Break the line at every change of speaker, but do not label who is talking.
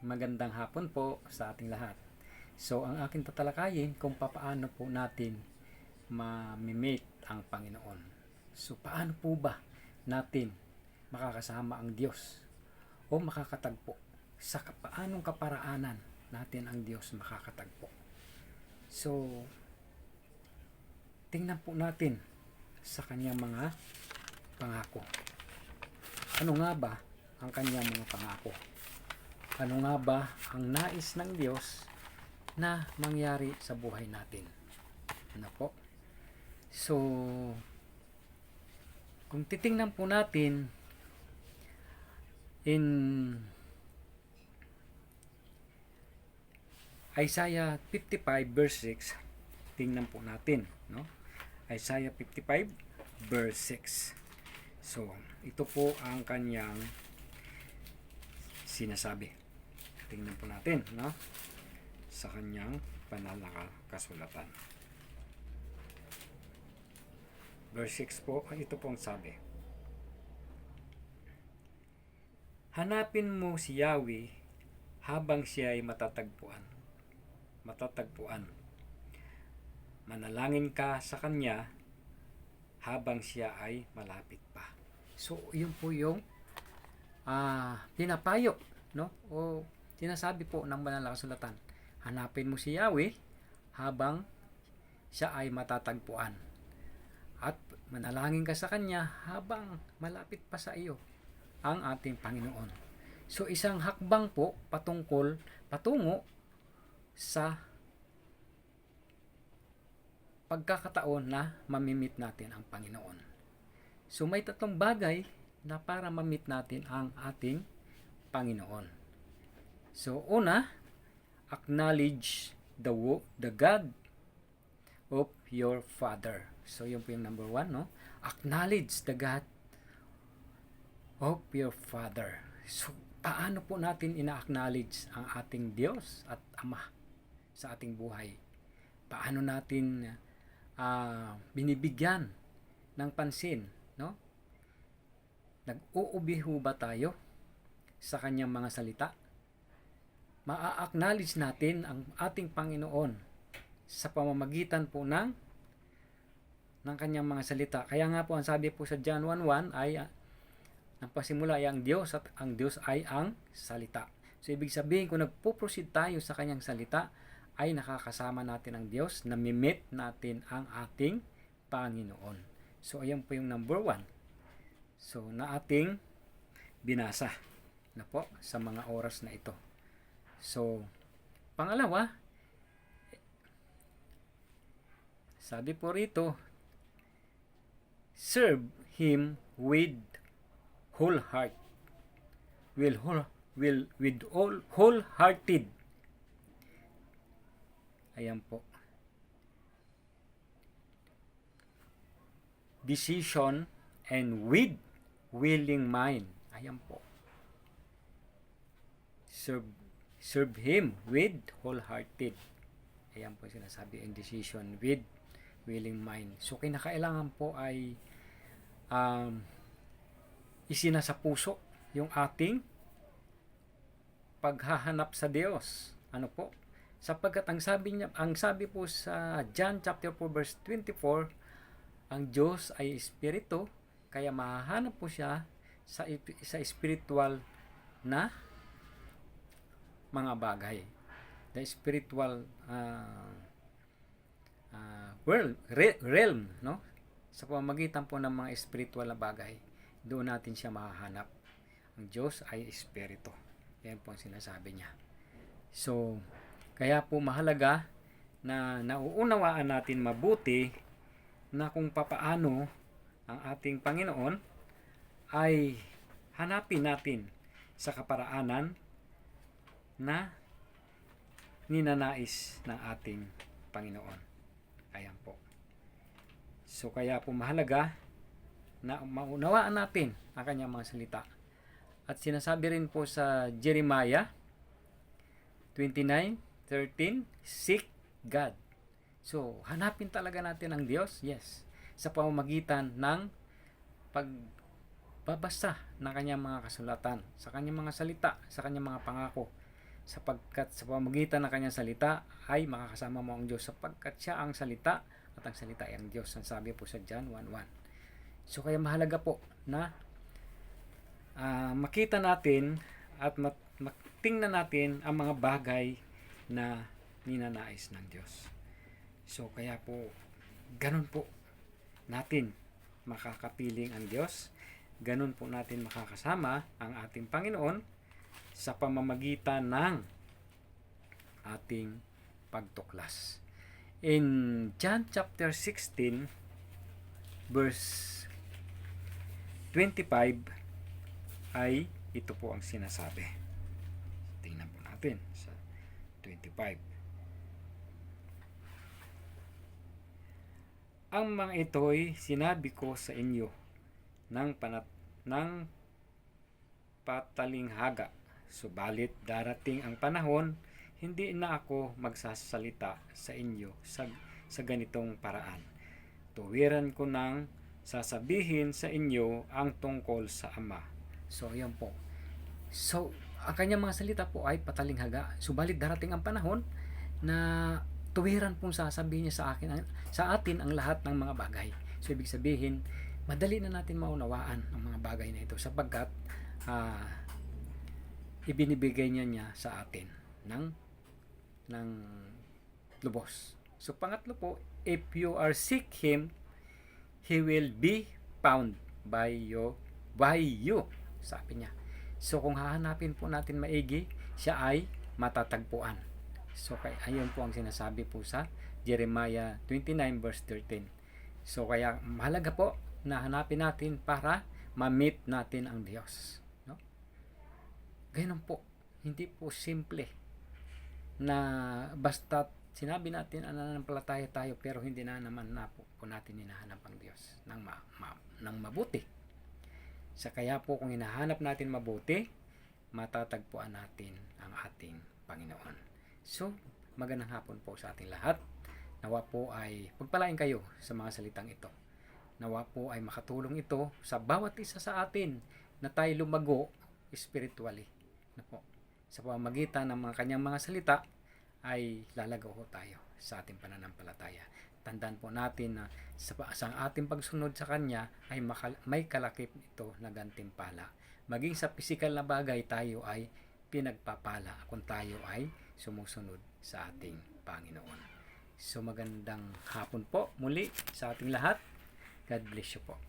Magandang hapon po sa ating lahat. So, ang aking tatalakayin kung papaano po natin ma-meet ang Panginoon. So, paano po ba natin makakasama ang Diyos o makakatagpo sa paanong kaparaanan natin ang Diyos makakatagpo. So, tingnan po natin sa kanyang mga pangako. Ano nga ba ang kanyang mga pangako? Ano nga ba ang nais ng Diyos na mangyari sa buhay natin? Ano po? So, kung titingnan po natin in Isaiah 55 verse 6, tingnan po natin, no? Isaiah 55 verse 6. So, ito po ang kanyang sinasabi. Tingnan po natin, no? Sa kanyang banal na ka- kasulatan. Verse 6 po, ito po ang sabi. Hanapin mo si Yahweh habang siya ay matatagpuan. Matatagpuan. Manalangin ka sa kanya habang siya ay malapit pa. So, yun po yung ah pinapayo, no? O sinasabi po ng banal na kasulatan. Hanapin mo si Yahweh habang siya ay matatagpuan. At manalangin ka sa kanya habang malapit pa sa iyo ang ating Panginoon. So isang hakbang po patungkol patungo sa pagkakataon na mamimit natin ang Panginoon. So may tatlong bagay na para mamit natin ang ating Panginoon. So una, acknowledge the the God of your Father. So yun po yung number one, no? Acknowledge the God of your Father. So paano po natin ina-acknowledge ang ating Diyos at Ama sa ating buhay? Paano natin ah, binibigyan ng pansin, no? Nag-uubi ba tayo sa kanyang mga salita? Maa-acknowledge natin ang ating Panginoon sa pamamagitan po ng ng kanyang mga salita. Kaya nga po ang sabi po sa John 1:1 ay ah, ang pasimula ay ang Diyos at ang Diyos ay ang salita. So ibig sabihin kung nagpo-proceed tayo sa kanyang salita ay nakakasama natin ang Diyos, namimit natin ang ating Panginoon. So ayan po yung number one. So na ating binasa na po sa mga oras na ito. So pangalawa, sabi po rito, serve Him with whole heart. Will whole, will with all wholehearted. Ayan po. Decision and with willing mind. Ayan po. Serve, serve Him with wholehearted. Ayan po sinasabi ang decision with willing mind. So, kinakailangan po ay um, isina sa puso yung ating paghahanap sa Diyos. Ano po? Sapagkat ang sabi niya, ang sabi po sa John chapter 4 verse 24, ang Diyos ay espiritu, kaya mahahanap po siya sa sa spiritual na mga bagay. The spiritual uh, uh, world, re- realm, no? Sa pamamagitan po ng mga spiritual na bagay, doon natin siya mahahanap. Ang Diyos ay espiritu. Yan po ang sinasabi niya. So, kaya po mahalaga na nauunawaan natin mabuti na kung papaano ang ating Panginoon ay hanapin natin sa kaparaanan na ninanais ng ating Panginoon. Ayan po. So kaya po mahalaga na maunawaan natin ang kanyang mga salita. At sinasabi rin po sa Jeremiah 29:13, Seek God. So, hanapin talaga natin ang Diyos, yes, sa pamamagitan ng pagbabasa ng kanyang mga kasulatan, sa kanyang mga salita, sa kanyang mga pangako. Sapagkat sa pamagitan ng kanyang salita ay makakasama mo ang Diyos sapagkat siya ang salita at ang salita ay ang Diyos. Ang sabi po sa John 1.1. So kaya mahalaga po na ah, makita natin at mat- natin ang mga bagay na ninanais ng Diyos. So kaya po ganun po natin makakapiling ang Diyos. Ganun po natin makakasama ang ating Panginoon sa pamamagitan ng ating pagtuklas. In John chapter 16 verse 25 ay ito po ang sinasabi. Tingnan po natin sa 25. Ang mga ito'y sinabi ko sa inyo ng panat ng patalinghaga. Subalit darating ang panahon, hindi na ako magsasalita sa inyo sa, sa ganitong paraan. Tuwiran ko nang sasabihin sa inyo ang tungkol sa Ama. So, yan po. So, ang kanyang mga salita po ay patalinghaga. Subalit darating ang panahon na tuwiran pong sasabihin niya sa akin sa atin ang lahat ng mga bagay. So ibig sabihin, madali na natin maunawaan ang mga bagay na ito sapagkat ah, ibinibigay niya niya sa atin ng ng lubos. So pangatlo po, if you are seek him, he will be found by you by you. Sabi niya. So kung hahanapin po natin maigi, siya ay matatagpuan. So kay ayun po ang sinasabi po sa Jeremiah 29 verse 13. So kaya mahalaga po na hanapin natin para ma-meet natin ang Diyos. Ganun po. Hindi po simple na basta sinabi natin ananampalataya tayo pero hindi na naman na po, po natin hinahanap ang Diyos ng, ma, ma, ng mabuti. Sa kaya po kung hinahanap natin mabuti, matatagpuan natin ang ating Panginoon. So, magandang hapon po sa ating lahat. Nawa po ay pagpalain kayo sa mga salitang ito. Nawa po ay makatulong ito sa bawat isa sa atin na tayo lumago spiritually. Na po, sa pamamagitan ng mga kanyang mga salita ay lalago ho tayo sa ating pananampalataya. Tandaan po natin na sa, sa ating pagsunod sa Kanya ay makal- may kalakip ito na gantimpala. Maging sa pisikal na bagay tayo ay pinagpapala kung tayo ay sumusunod sa ating Panginoon. So magandang hapon po muli sa ating lahat. God bless you po.